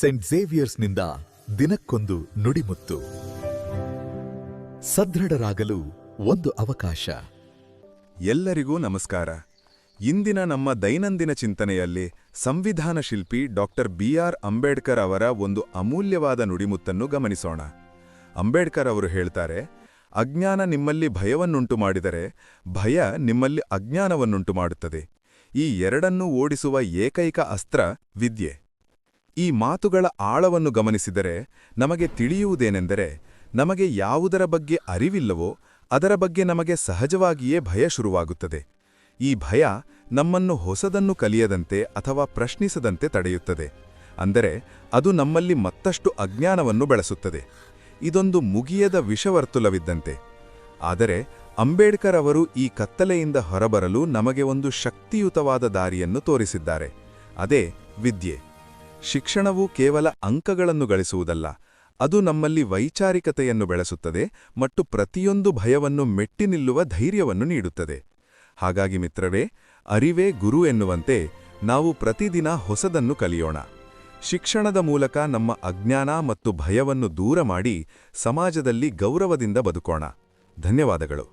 Scent ಝೇವಿಯರ್ಸ್ನಿಂದ ದಿನಕ್ಕೊಂದು ನುಡಿಮುತ್ತು. ಸದೃಢರಾಗಲು ಒಂದು ಅವಕಾಶ. ಎಲ್ಲರಿಗೂ ನಮಸ್ಕಾರ. ಇಂದಿನ ನಮ್ಮ ದೈನಂದಿನ ಚಿಂತನೆಯಲ್ಲಿ ಸಂವಿಧಾನ ಶಿಲ್ಪಿ ಡಾಕ್ಟರ್ ಬಿಆರ್ ಅಂಬೇಡ್ಕರ್ ಅವರ ಒಂದು ಅಮೂಲ್ಯವಾದ ನುಡಿಮುತ್ತನ್ನು ಗಮನಿಸೋಣ. ಅಂಬೇಡ್ಕರ್ ಅವರು ಹೇಳ್ತಾರೆ, ಅಜ್ಞಾನ ನಿಮ್ಮಲ್ಲಿ ಭಯವನ್ನುಂಟು ಮಾಡಿದರೆ ಭಯ ನಿಮ್ಮಲ್ಲಿ ಅಜ್ಞಾನವನ್ನುಂಟು ಮಾಡುತ್ತದೆ. ಈ ಎರಡನ್ನೂ ಓಡಿಸುವ ಏಕೈಕ ಅಸ್ತ್ರ ವಿದ್ಯೆ. ಈ ಮಾತುಗಳ ಆಳವನ್ನು ಗಮನಿಸಿದರೆ ನಮಗೆ ತಿಳಿಯುವುದೇನೆಂದರೆ ನಮಗೆ ಯಾವುದರ ಬಗ್ಗೆ ಅರಿವಿಲ್ಲವೋ ಅದರ ಬಗ್ಗೆ ನಮಗೆ ಸಹಜವಾಗಿಯೇ ಭಯ ಶುರುವಾಗುತ್ತದೆ. ಈ ಭಯ ನಮ್ಮನ್ನು ಹೊಸದನ್ನು ಕಲಿಯದಂತೆ ಅಥವಾ ಪ್ರಶ್ನಿಸದಂತೆ ತಡೆಯುತ್ತದೆ. ಅಂದರೆ ಅದು ನಮ್ಮಲ್ಲಿ ಮತ್ತಷ್ಟು ಅಜ್ಞಾನವನ್ನು ಬೆಳೆಸುತ್ತದೆ. ಇದೊಂದು ಮುಗಿಯದ ವಿಷವರ್ತುಲವಿದ್ದಂತೆ. ಆದರೆ ಅಂಬೇಡ್ಕರ್ ಅವರು ಈ ಕತ್ತಲೆಯಿಂದ ಹೊರಬರಲು ನಮಗೆ ಒಂದು ಶಕ್ತಿಯುತವಾದ ದಾರಿಯನ್ನು ತೋರಿಸಿದ್ದಾರೆ. ಅದೇ ವಿದ್ಯೆ. ಶಿಕ್ಷಣವು ಕೇವಲ ಅಂಕಗಳನ್ನು ಗಳಿಸುವುದಲ್ಲ, ಅದು ನಮ್ಮಲ್ಲಿ ವೈಚಾರಿಕತೆಯನ್ನು ಬೆಳೆಸುತ್ತದೆ ಮತ್ತು ಪ್ರತಿಯೊಂದು ಭಯವನ್ನು ಮೆಟ್ಟಿ ನಿಲ್ಲುವ ಧೈರ್ಯವನ್ನು ನೀಡುತ್ತದೆ. ಹಾಗಾಗಿ ಮಿತ್ರರೇ, ಅರಿವೇ ಗುರು ಎನ್ನುವಂತೆ ನಾವು ಪ್ರತಿದಿನ ಹೊಸದನ್ನು ಕಲಿಯೋಣ. ಶಿಕ್ಷಣದ ಮೂಲಕ ನಮ್ಮ ಅಜ್ಞಾನ ಮತ್ತು ಭಯವನ್ನು ದೂರ ಮಾಡಿ ಸಮಾಜದಲ್ಲಿ ಗೌರವದಿಂದ ಬದುಕೋಣ. ಧನ್ಯವಾದಗಳು.